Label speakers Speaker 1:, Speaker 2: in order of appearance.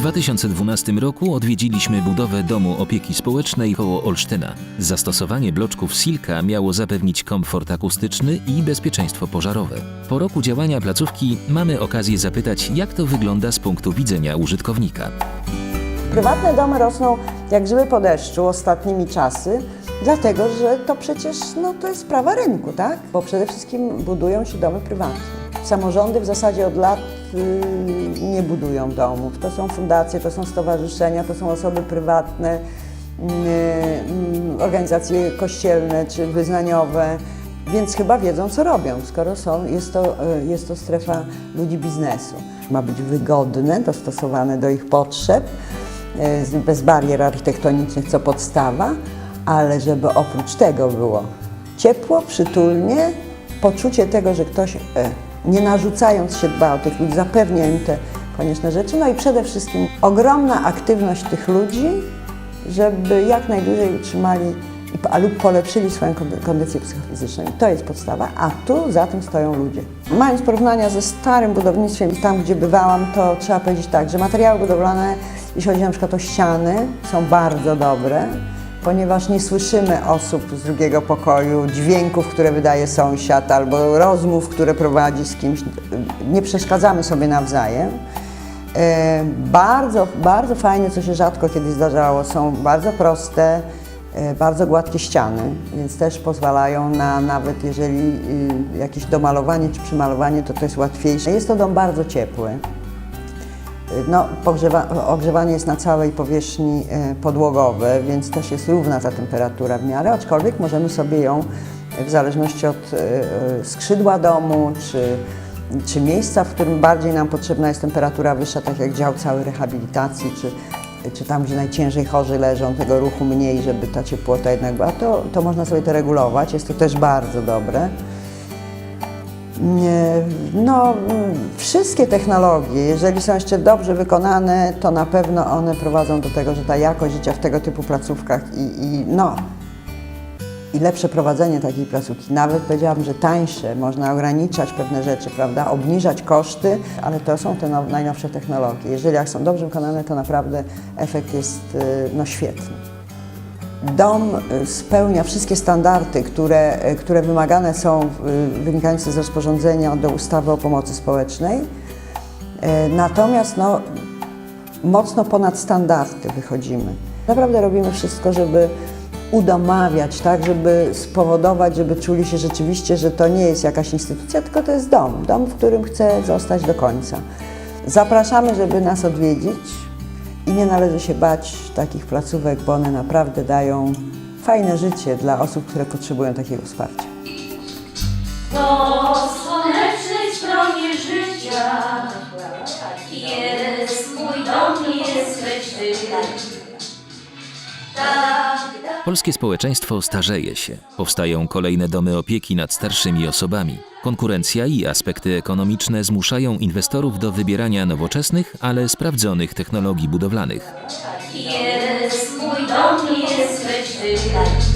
Speaker 1: 2012 roku odwiedziliśmy budowę domu opieki społecznej koło Olsztyna. Zastosowanie bloczków Silka miało zapewnić komfort akustyczny i bezpieczeństwo pożarowe. Po roku działania placówki mamy okazję zapytać, jak to wygląda z punktu widzenia użytkownika.
Speaker 2: Prywatne domy rosną jak grzyby po deszczu ostatnimi czasy, dlatego że to przecież no, to jest sprawa rynku, tak? Bo przede wszystkim budują się domy prywatne. Samorządy w zasadzie od lat nie budują domów. To są fundacje, to są stowarzyszenia, to są osoby prywatne, y, y, organizacje kościelne czy wyznaniowe, więc chyba wiedzą, co robią, skoro są, jest, to, y, jest to strefa ludzi biznesu. Ma być wygodne, dostosowane do ich potrzeb, y, bez barier architektonicznych, co podstawa, ale żeby oprócz tego było ciepło, przytulnie, poczucie tego, że ktoś, nie narzucając się dba o tych ludzi, zapewnia im te konieczne rzeczy, no i przede wszystkim ogromna aktywność tych ludzi, żeby jak najdłużej utrzymali i lub polepszyli swoją kondy- kondycję psychofizyczną. I to jest podstawa, a tu za tym stoją ludzie. Mając porównania ze starym budownictwem, tam gdzie bywałam, to trzeba powiedzieć tak, że materiały budowlane, jeśli chodzi na przykład o ściany, są bardzo dobre, ponieważ nie słyszymy osób z drugiego pokoju, dźwięków, które wydaje sąsiad, albo rozmów, które prowadzi z kimś. Nie przeszkadzamy sobie nawzajem. E, Bardzo, bardzo fajnie, co się rzadko kiedy zdarzało, są bardzo proste, e, bardzo gładkie ściany, więc też pozwalają na nawet jeżeli y, jakieś domalowanie czy przymalowanie, to to jest łatwiejsze. Jest to dom bardzo ciepły. No, pogrzewa- ogrzewanie jest na całej powierzchni e, podłogowej, więc też jest równa ta temperatura w miarę, aczkolwiek możemy sobie ją e, w zależności od e, skrzydła domu czy, czy miejsca, w którym bardziej nam potrzebna jest temperatura wyższa, tak jak dział cały rehabilitacji, czy, czy tam, gdzie najciężej chorzy leżą, tego ruchu mniej, żeby ta ciepłota jednak była, to, to można sobie to regulować. Jest to też bardzo dobre. No, wszystkie technologie, jeżeli są jeszcze dobrze wykonane, to na pewno one prowadzą do tego, że ta jakość życia w tego typu placówkach i, i no, i lepsze prowadzenie takiej placówki, nawet powiedziałabym, że tańsze, można ograniczać pewne rzeczy, prawda, obniżać koszty, ale to są te now, najnowsze technologie. Jeżeli jak są dobrze wykonane, to naprawdę efekt jest y, no, świetny. Dom y, spełnia wszystkie standardy, które, y, które wymagane są y, wynikające z rozporządzenia do ustawy o pomocy społecznej. Natomiast no, mocno ponad standardy wychodzimy. Naprawdę robimy wszystko, żeby udomawiać, tak, żeby spowodować, żeby czuli się rzeczywiście, że to nie jest jakaś instytucja, tylko to jest dom. Dom, w którym chcę zostać do końca. Zapraszamy, żeby nas odwiedzić nie należy się bać takich placówek, bo one naprawdę dają fajne życie dla osób, które potrzebują takiego wsparcia.
Speaker 3: Po słonecznej stronie życia jest mój dom, jesteś ty. Tak,
Speaker 1: Polskie społeczeństwo starzeje się. Powstają kolejne domy opieki nad starszymi osobami. Konkurencja i aspekty ekonomiczne zmuszają inwestorów do wybierania nowoczesnych, ale sprawdzonych technologii budowlanych.
Speaker 3: jest mój dom, jesteś ty.